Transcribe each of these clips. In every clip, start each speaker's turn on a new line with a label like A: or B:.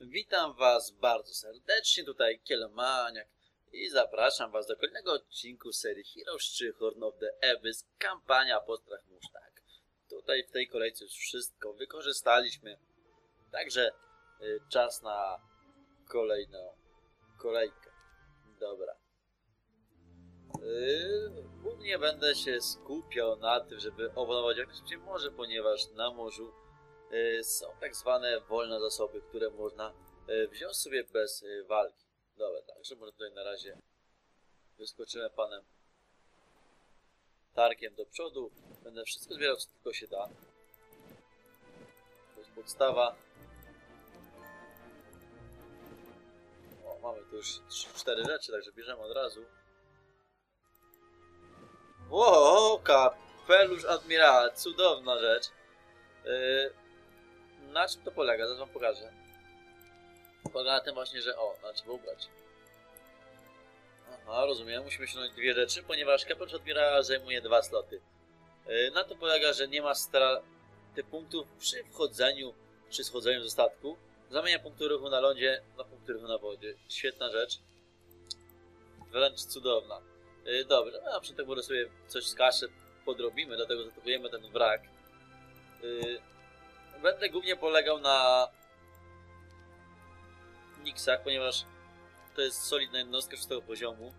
A: Witam Was bardzo serdecznie, tutaj Kielomaniak i zapraszam Was do kolejnego odcinku serii Heroes 3 Horn of the Abyss, kampania Postrach Musztak. Tutaj w tej kolejce już wszystko wykorzystaliśmy, także y, czas na kolejną kolejkę. Dobra. Y, Głównie będę się skupiał na tym, żeby opanować jak najszybciej morze, ponieważ na morzu są tak zwane wolne zasoby, które można y, wziąć sobie bez y, walki. Dobra, także może tutaj na razie wyskoczymy panem Tarkiem do przodu. Będę wszystko zbierał, co tylko się da. To jest podstawa. O, mamy tu już 3-4 rzeczy, także bierzemy od razu. Wow, kapelusz admirała, cudowna rzecz. Yy, na czym to polega? Zaraz wam pokażę. Polega na tym właśnie, że o, na trzeba ubrać. Aha, rozumiem, musimy ściągnąć dwie rzeczy, ponieważ kapelusz admirała zajmuje dwa sloty. Yy, na tym polega, że nie ma straty punktów przy wchodzeniu czy schodzeniu ze statku. Zamienia punkty ruchu na lądzie na punkty ruchu na wodzie. Świetna rzecz. Wręcz cudowna. Yy, dobrze, no, na może sobie coś z kaszy podrobimy, dlatego zatopujemy ten wrak. Będę głównie polegał na Nixach, ponieważ to jest solidna jednostka szóstego poziomu.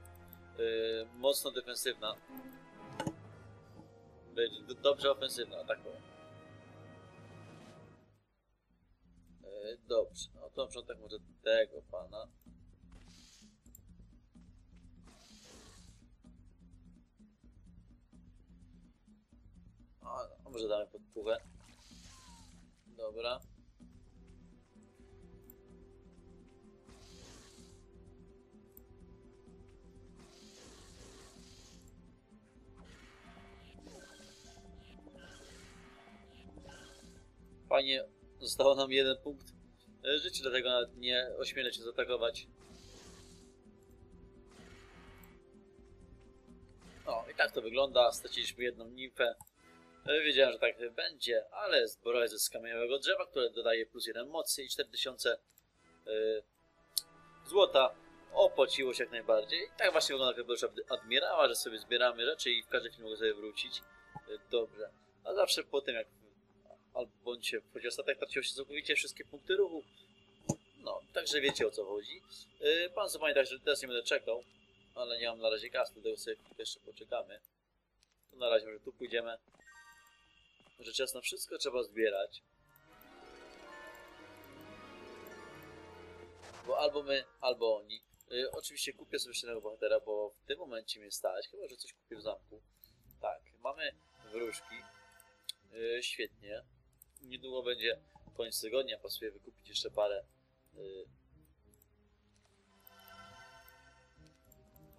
A: Yy, mocno defensywna. Dobrze ofensywna, tak powiem. Yy, dobrze, no to na początek może tego pana. A, a może damy podpływę. Dobra. Fajnie, zostało nam jeden punkt e, życia, dlatego nawet nie ośmielę się zaatakować. O, i tak to wygląda. Straciliśmy jedną nimfę. E, Wiedziałem, że tak będzie, ale zbroja ze skamieniałego drzewa, które dodaje plus 1 mocy i 4000 yy, złota opłaciło się jak najbardziej. I tak właśnie wygląda kapelusz ad- admirała, że sobie zbieramy rzeczy i w każdej chwili mogę sobie wrócić. Yy, dobrze. A zawsze po tym, jak albo bądź się wchodzi o statek, traciło się całkowicie wszystkie punkty ruchu. No, także wiecie o co chodzi. Yy, pan sobie także teraz nie będę czekał, ale nie mam na razie kasy, dlatego sobie jeszcze poczekamy. To na razie może tu pójdziemy. Że czas na wszystko trzeba zbierać. Bo albo my, albo oni. Y, oczywiście kupię sobie jednego bohatera, bo w tym momencie mnie stać. Chyba, że coś kupię w zamku. Tak, mamy wróżki. Y, świetnie. Niedługo będzie koniec tygodnia. Pasuje wykupić jeszcze parę y,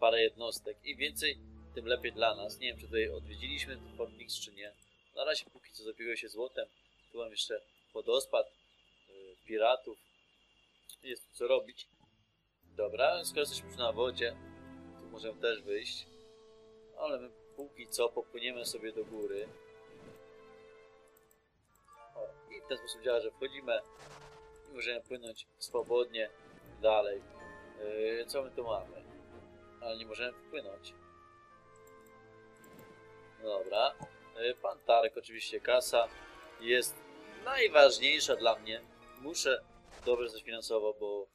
A: parę jednostek. I więcej, tym lepiej dla nas. Nie wiem, czy tutaj odwiedziliśmy Fort Nix, czy nie. Na razie póki co zapiłem się złotem. Tu mam jeszcze wodospad y, piratów. Jest tu co robić. Dobra, skoro jesteśmy już na wodzie, tu możemy też wyjść. Ale my póki co popłyniemy sobie do góry. O, I w ten sposób działa, że wchodzimy i możemy płynąć swobodnie dalej. Yy, co my tu mamy? Ale nie możemy wpłynąć. Dobra. E, Pan Tarek, oczywiście kasa jest najważniejsza dla mnie. Muszę dobrze coś finansowo, bo,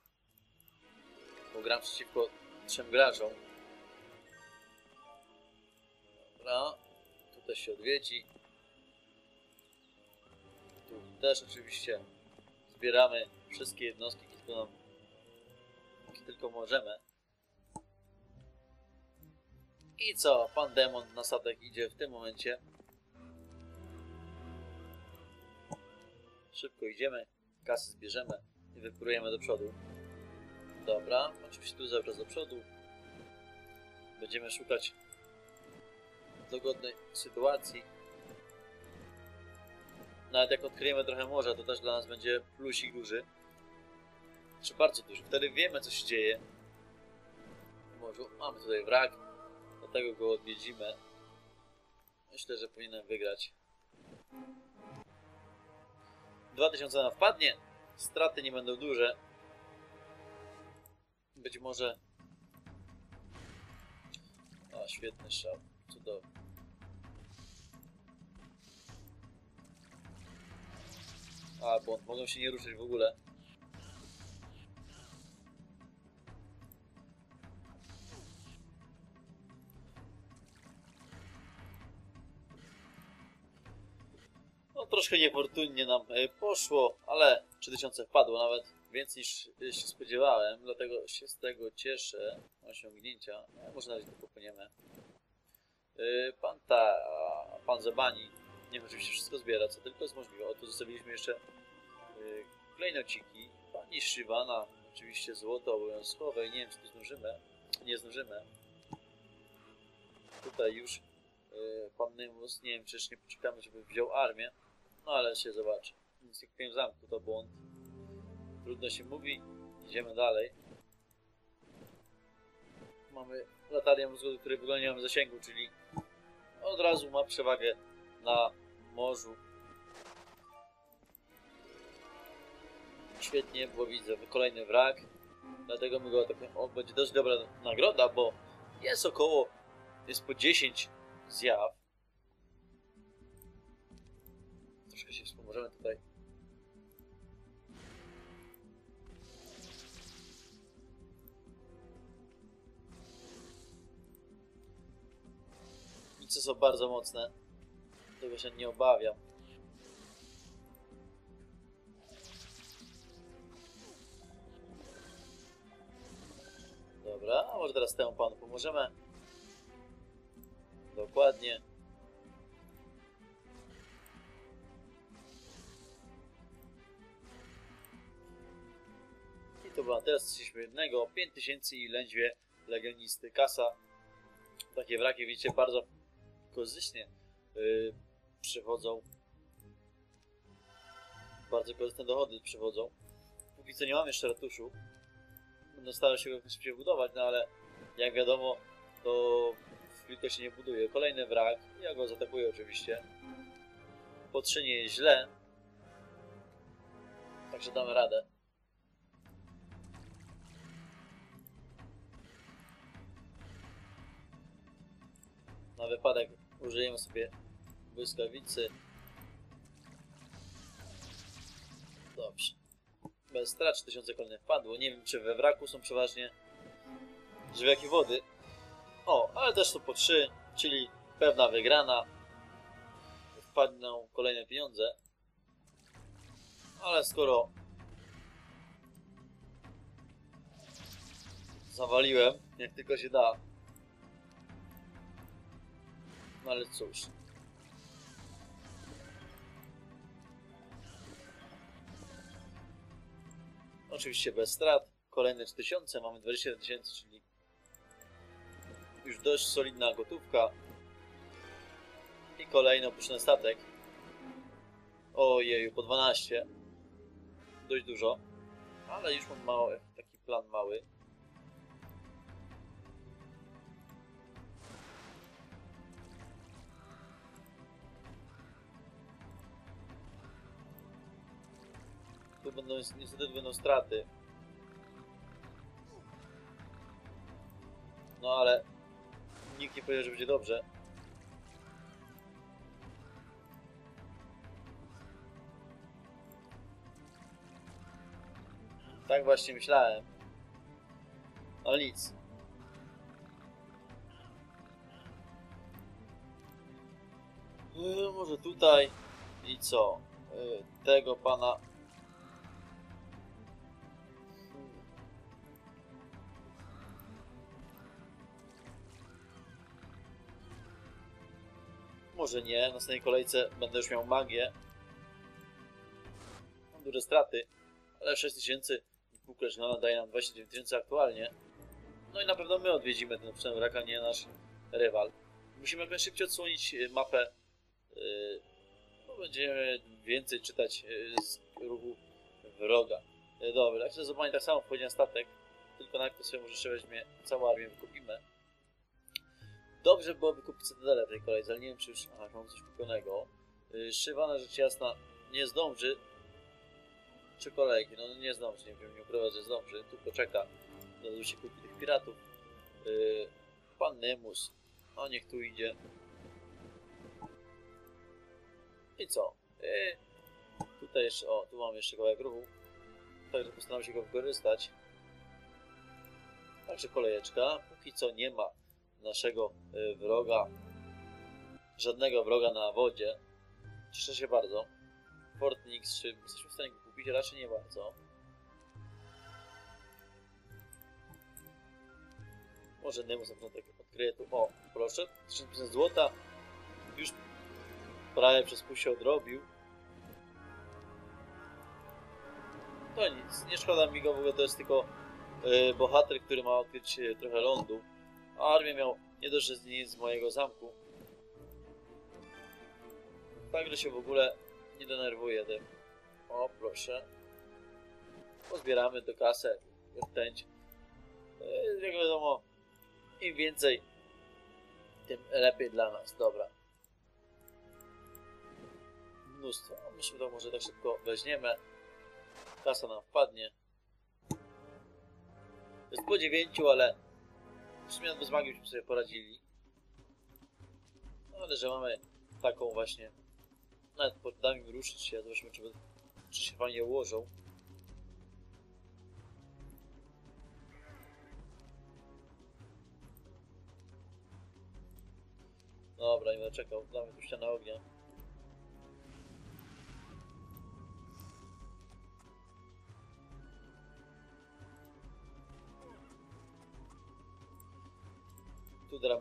A: bo gram przeciwko trzem graczom. Dobra. Tu też się odwiedzi. Tu też oczywiście zbieramy wszystkie jednostki, jakie tylko, tylko możemy. I co? Pan demon na statek idzie w tym momencie. Szybko idziemy, kasy zbierzemy i wyprujemy do przodu. Dobra, oczywiście tu cały czas do przodu. Będziemy szukać dogodnej sytuacji. Nawet jak odkryjemy trochę morza, to też dla nas będzie plusik duży. Czy bardzo duży. Wtedy wiemy, co się dzieje. Morzu mamy tutaj wrak, dlatego go odwiedzimy. Myślę, że powinienem wygrać. 2000 nam wpadnie. Straty nie będą duże. Być może... O, świetny szał. Cudowny. A, błąd. Mogą się nie ruszyć w ogóle. No troszkę niefortunnie nam e, poszło, ale 3000 wpadło nawet więcej niż e, się spodziewałem, dlatego się z tego cieszę. Osiągnięcia, no, może nawet to popłyniemy. E, Pan ta, pan Zabani, nie wiem oczywiście wszystko zbiera, co tylko jest możliwe. Oto zostawiliśmy jeszcze klejnociki. Pani Szywana, oczywiście złoto obowiązkowe nie wiem czy tu zdążymy. Nie zdążymy. Tutaj już pan Nymus, nie wiem czy jeszcze nie poczekamy, żeby wziął armię. No ale się zobaczy. Nic nie kupiłem w zamku, to błąd. Trudno się mówi. Idziemy dalej. Mamy latarię mózgu, której w ogóle nie mamy zasięgu, czyli od razu ma przewagę na morzu. Świetnie, bo widzę kolejny wrak. Dlatego my go tak, o, będzie dość dobra nagroda, bo jest około, jest po 10 zjaw. Troszkę się wspomożemy tutaj. Nice są bardzo mocne. Tego się nie obawiam. Dobra, a może teraz temu panu pomożemy? Dokładnie. Była teraz straciliśmy jednego, 5000 i lędźwie legionisty. Kasa. Takie wraki, widzicie, bardzo korzyśnie yy, przychodzą. Bardzo korzystne dochody przychodzą. Póki co nie mam jeszcze ratuszu. Będę starał się go szybciej budować, no ale jak wiadomo, to tylko się nie buduje. Kolejny wrak. Ja go zaatakuję oczywiście. Po źle. Także damy radę. Na wypadek użyjemy sobie błyskawicy. Dobrze. Bez strat 3000 kolejnych wpadło. Nie wiem, czy we wraku są przeważnie żywiaki wody. O, ale też to po 3, czyli pewna wygrana. Wpadną kolejne pieniądze. Ale skoro zawaliłem, jak tylko się da, no ale cóż. Oczywiście bez strat. Kolejne 3000, mamy 27 tysięcy, czyli już dość solidna gotówka. I kolejny opuszczony statek. Ojeju, po 12. Dość dużo. Ale już mam mały, taki plan mały. Będą, niestety będą straty. No ale nikt nie powiedział, że będzie dobrze. Tak właśnie myślałem. Ale nic. Yy, może tutaj i co? Yy, tego pana Może nie, w następnej kolejce będę już miał magię. Mam duże straty, ale 6000 Bukreszna daje nam 29 tysięcy aktualnie. No i na pewno my odwiedzimy ten obszar raka, nie nasz rywal. Musimy jak najszybciej odsłonić y, mapę. Yy, no będziemy więcej czytać yy, z ruchu wroga. Dobra, jak się zobaczyć tak samo wchodzi na statek, tylko najpierw sobie może jeszcze weźmie całą armię. Dobrze byłoby kupić Cytadelę w tej kolejce, ale nie wiem czy już... Aha, mam coś kupionego. Yy, Szywana rzecz jasna nie zdąży. Czy kolejki? No nie zdąży, nie wiem, nie ukrywa, że zdąży. Tu poczeka Należy się kupi tych piratów. Yy, pan Nemus. A niech tu idzie. I co? Yy, tutaj jeszcze, o, tu mamy jeszcze kawałek ruchu. Także postaram się go wykorzystać. Także kolejeczka. Póki co nie ma naszego y, wroga. Żadnego wroga na wodzie. Cieszę się bardzo. Fortnix, czy jesteśmy w stanie go kupić? Raczej nie bardzo. Może Nemus na początek odkryje tu. O, proszę. 1000% złota. Już prawie przez pół się odrobił. To nic, nie szkoda mi go w ogóle, to jest tylko y, bohater, który ma odkryć y, trochę lądu. Armię miał nie dość, że nic z mojego zamku. Także się w ogóle nie denerwuję tym. O, proszę. Pozbieramy do kasę rtęć. Y, jak wiadomo, im więcej, tym lepiej dla nas. Dobra. Mnóstwo. Myślę, że to może tak szybko weźmiemy. Kasa nam wpadnie. Jest po dziewięciu, ale w sumie bez magii byśmy sobie poradzili. No, ale że mamy taką właśnie. Nawet poddam im ruszyć się, zobaczymy czy, czy się fajnie ułożą. Dobra, nie będę czekał, damy tu ścianę ognia.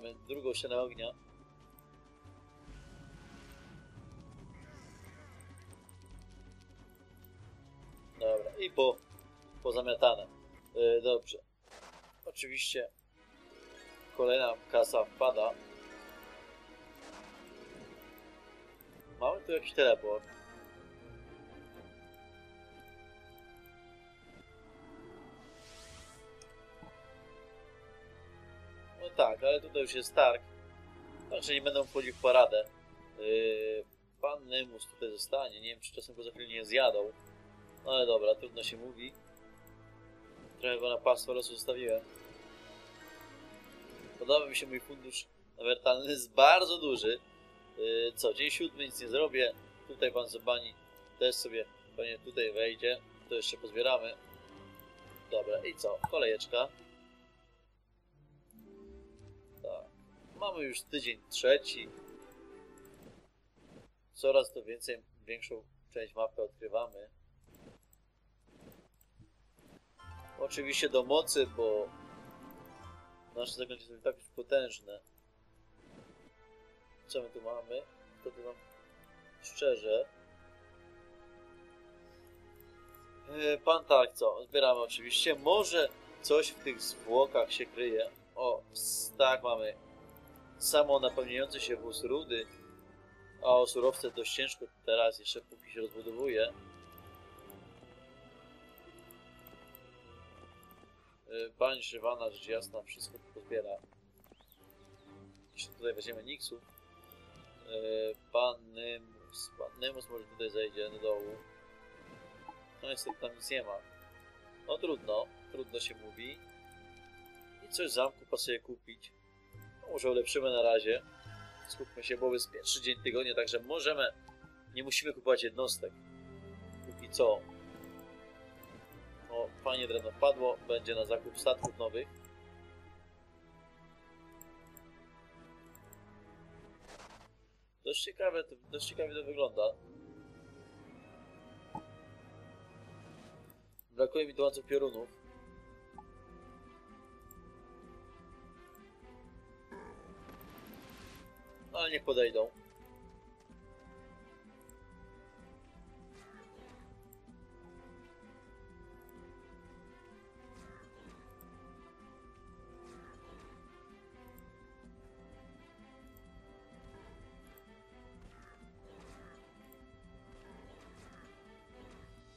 A: Tu damy drugą ścianę ognia. Dobra, i po, pozamiatane. Yy, dobrze. Oczywiście kolejna kasa wpada. Mamy tu jakiś teleport. Tak, ale tutaj już jest targ. Także nie będę wchodził w paradę. Yy, pan Nemus tutaj zostanie. Nie wiem, czy czasem go za chwilę nie zjadą. No ale dobra, trudno się mówi. Trochę go na pastwę losu zostawiłem. Podoba mi się mój fundusz emerytalny, jest bardzo duży. Yy, co, dzień siódmy nic nie zrobię. Tutaj pan Zobani też sobie pewnie tutaj wejdzie. To jeszcze pozbieramy. Dobra, i co? Kolejeczka. Mamy już tydzień trzeci. Coraz to więcej, większą część mapy odkrywamy. Oczywiście do mocy, bo nasze zaklęcie są tak już potężne. Co my tu mamy? To tu nam szczerze. E, Pan tak, co? Zbieramy oczywiście. Może coś w tych zwłokach się kryje. O, s- tak, mamy samo napełniający się wóz rudy. A o surowce dość ciężko teraz, jeszcze póki się rozbudowuje. E, Pan Żywana, rzecz jasna, wszystko pozbiera. Jeszcze tutaj weźmiemy Nixów. E, Pan Nymus. Pan Nymus może tutaj zejdzie do dołu. No niestety tam nic nie ma. No trudno, trudno się mówi. I coś w zamku pasuje kupić. No, może ulepszymy na razie. Skupmy się, bo jest pierwszy dzień tygodnia, także możemy, nie musimy kupować jednostek. Póki co. O, fajnie drewno wpadło, będzie na zakup statków nowych. Dość ciekawe, dość ciekawie to wygląda. Brakuje mi dołąców piorunów. Ale niech podejdą.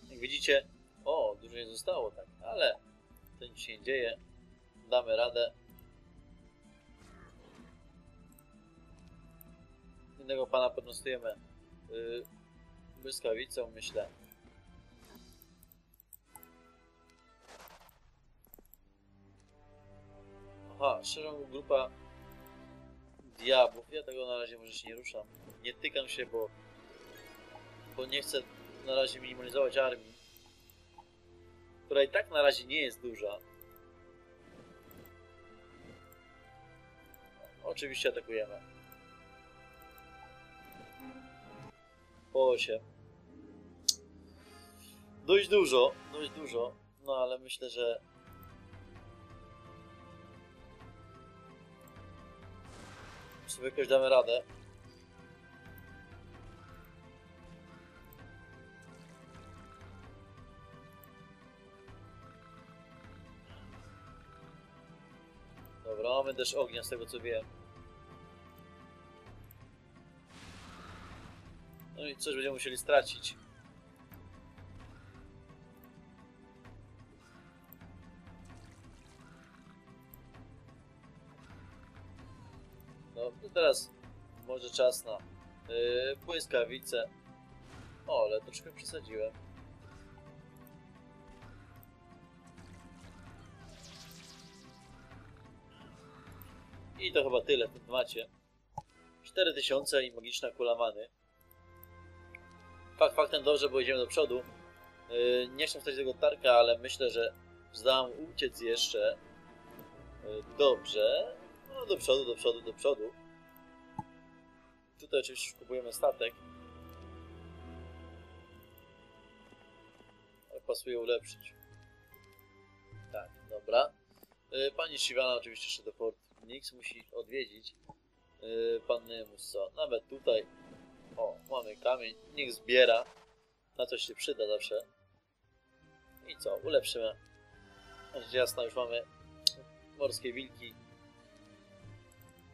A: Jak widzicie, o, dużo nie zostało tak, ale to nic się nie dzieje. Damy radę. Innego pana podnostujemy yy, błyskawicą, myślę. Aha, szerzą grupa diabłów. Ja tego na razie może się nie ruszam. Nie tykam się, bo, bo nie chcę na razie minimalizować armii, która i tak na razie nie jest duża. Oczywiście atakujemy. 8. Dość dużo, dość dużo, no ale myślę, że sobie jakoś damy radę. Dobra, mamy też ognia z tego co wiem. No i coś będziemy musieli stracić. No teraz może czas na yy, błyskawice. O, ale troszkę przesadziłem. I to chyba tyle w tym temacie. 4000 i magiczna kula many. Fakt faktem dobrze, bo idziemy do przodu. Yy, nie chcę stracić tego tarka, ale myślę, że zdam uciec jeszcze. Yy, dobrze. No do przodu, do przodu, do przodu. Tutaj oczywiście kupujemy statek. Ale pasuje ulepszyć. Tak, dobra. Yy, Pani Shivana oczywiście jeszcze do Fort Nix musi odwiedzić. Yy, Pan Nemus co? Nawet tutaj. O, mamy kamień. Niech zbiera. Na coś się przyda zawsze. I co? Ulepszymy. Rzecz jasna, już mamy morskie wilki.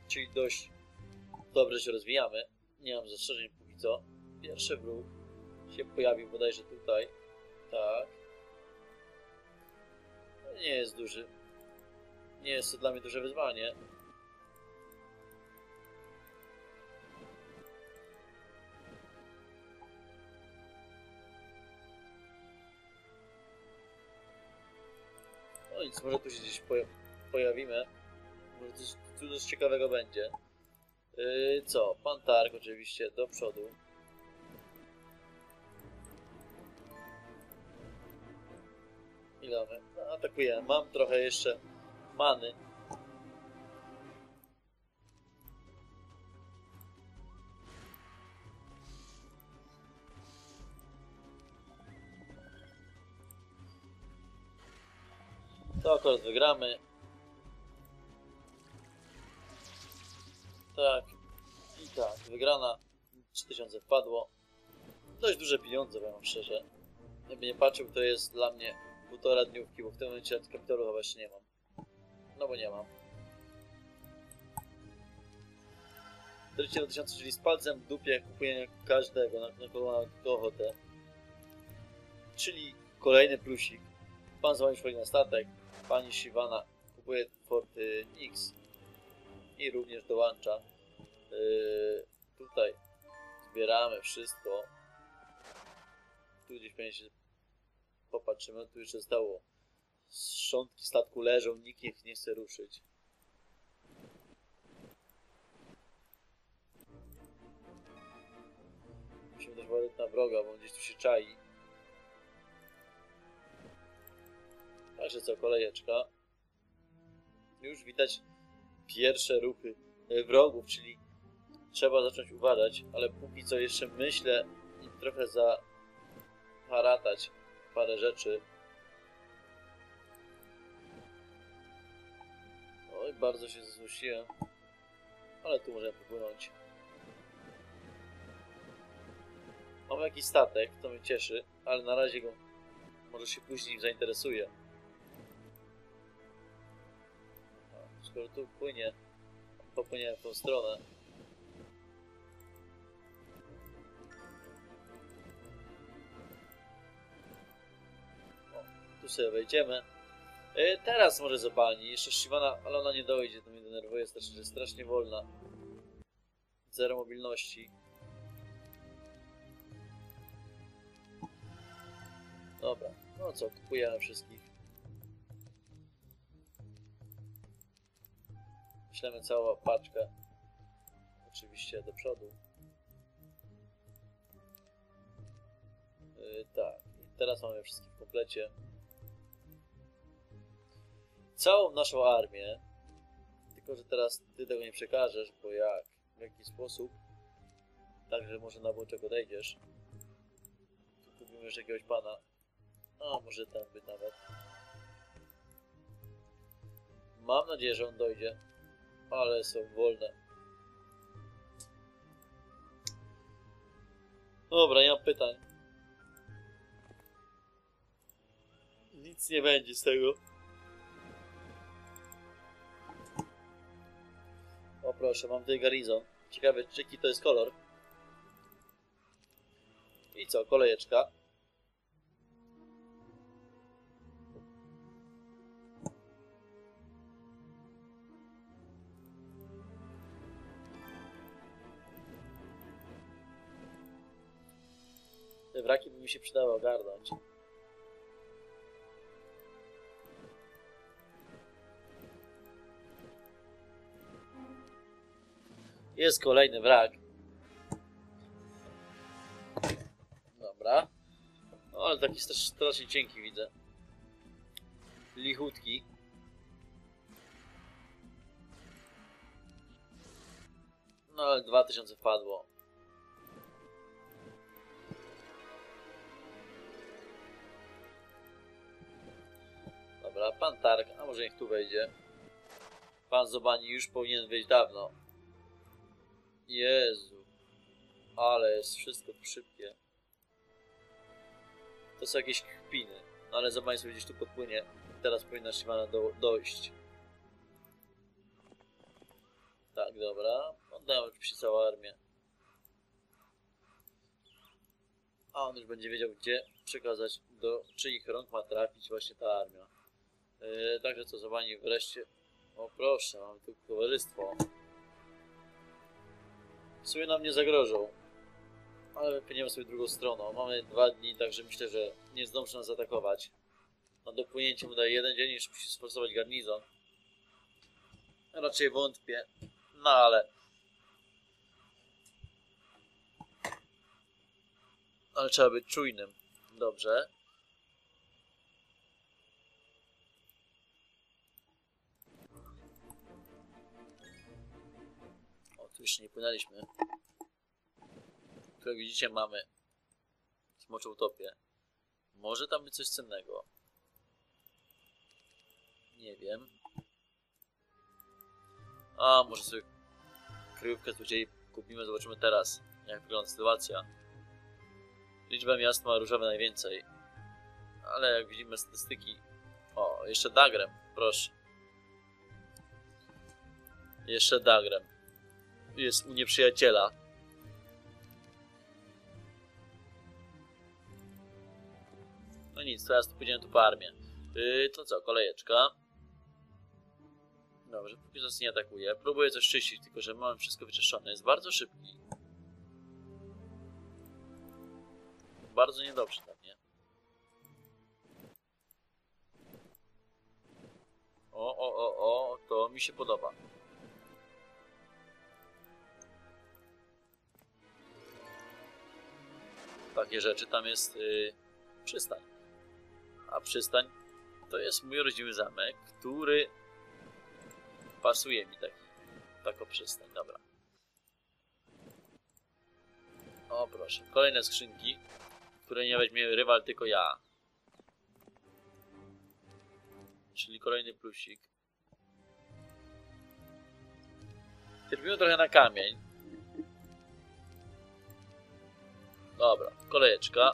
A: Czyli dość dobrze się rozwijamy. Nie mam zastrzeżeń póki co. Pierwszy wróg się pojawił bodajże tutaj. Tak. Nie jest duży. Nie jest to dla mnie duże wyzwanie. Nic, może tu się gdzieś poja- pojawimy. Może coś, tu coś ciekawego będzie. Yy, co? Pan Targ oczywiście do przodu. Ile mamy? No, atakujemy. Mam trochę jeszcze many. To akurat wygramy. Tak. I tak, wygrana. 3000 wpadło. Dość duże pieniądze, powiem szczerze. Jakby nie patrzył, to jest dla mnie półtora dniówki, bo w tym momencie kapitalu chyba jeszcze nie mam. No bo nie mam. 41 tysiące, czyli z palcem w dupie kupuję każdego na, na kolana ochotę. Czyli kolejny plusik. Pan dzwoni wchodzi na statek. Pani Siwana kupuje Forty X i również dołącza. Yy, tutaj zbieramy wszystko. Tu gdzieś pewnie się popatrzymy. Tu jeszcze zostało. Szczątki statku leżą, nikt ich nie chce ruszyć. Musimy też uważać na wroga, bo gdzieś tu się czai. Także co, kolejeczka. Już widać pierwsze ruchy e, wrogów, czyli trzeba zacząć uważać, ale póki co jeszcze myślę i trochę zaharatać parę rzeczy. Oj, bardzo się zmusiłem, ale tu możemy popłynąć. Mamy jakiś statek, to mnie cieszy, ale na razie go może się później zainteresuje. Skoro tu płynie, popłyniemy w tą stronę. O, tu sobie wejdziemy. E, teraz może zapalni. Jeszcze Shivana, ale ona nie dojdzie, to mnie denerwuje strasznie, jest strasznie wolna. Zero mobilności. Dobra, no co, kupujemy wszystkich. Wyślemy całą paczkę. Oczywiście do przodu. Yy, tak. I teraz mamy wszystkich w komplecie. Całą naszą armię. Tylko, że teraz ty tego nie przekażesz, bo jak? W jaki sposób? Także może na boczek odejdziesz. Tu Kupimy już jakiegoś pana. A, może ten by nawet. Mam nadzieję, że on dojdzie. Ale są wolne. Dobra, nie mam pytań. Nic nie będzie z tego. O proszę, mam tutaj garnizon. Ciekawe, czy jaki to jest kolor. I co, kolejeczka. Się przydały ogarnąć. Jest kolejny wrak. Dobra. O, ale taki strasznie cienki widzę. Lichutki. No ale 2000 wpadło. Dobra, pan Targ, a może niech tu wejdzie. Pan Zobani już powinien wyjść dawno. Jezu. Ale jest wszystko tu szybkie. To są jakieś kpiny. No ale Zobani sobie gdzieś tu podpłynie. Teraz powinna Shivana do, dojść. Tak, dobra. Oddałem oczywiście całą armię. A on już będzie wiedział, gdzie przekazać, do czyich rąk ma trafić właśnie ta armia. Yy, także co, Zobani wreszcie... O proszę, mamy tu towarzystwo. W sumie nam nie zagrożą. Ale wypłyniemy sobie drugą stroną. Mamy dwa dni, także myślę, że nie zdąży nas zaatakować. Na dopłynięcie mu daje jeden dzień, już musi sforsować garnizon. Raczej wątpię. No ale... Ale trzeba być czujnym. Dobrze. Jeszcze nie płynęliśmy. Jak widzicie mamy smoczą utopię. Może tam być coś cennego. Nie wiem. A, może sobie kryjówkę złodziei kupimy, zobaczymy teraz, jak wygląda sytuacja. Liczba miast ma różowe najwięcej. Ale jak widzimy statystyki... O, jeszcze Dagrem, proszę. Jeszcze Dagrem. Jest u nieprzyjaciela. No nic, teraz tu pójdziemy tu po armię. Yy, to co, kolejeczka. Dobrze, póki nas nie atakuje. Próbuję coś czyścić, tylko że mam wszystko wyczyszczone. Jest bardzo szybki. Bardzo niedobrze tam, nie? O, o, o, o, to mi się podoba. Takie rzeczy, tam jest yy, przystań. A przystań to jest mój rodzimy zamek, który pasuje mi tak, tako przystań, dobra. O proszę, kolejne skrzynki, które nie weźmie rywal, tylko ja. Czyli kolejny plusik. Cierpimy trochę na kamień. Dobra, kolejeczka.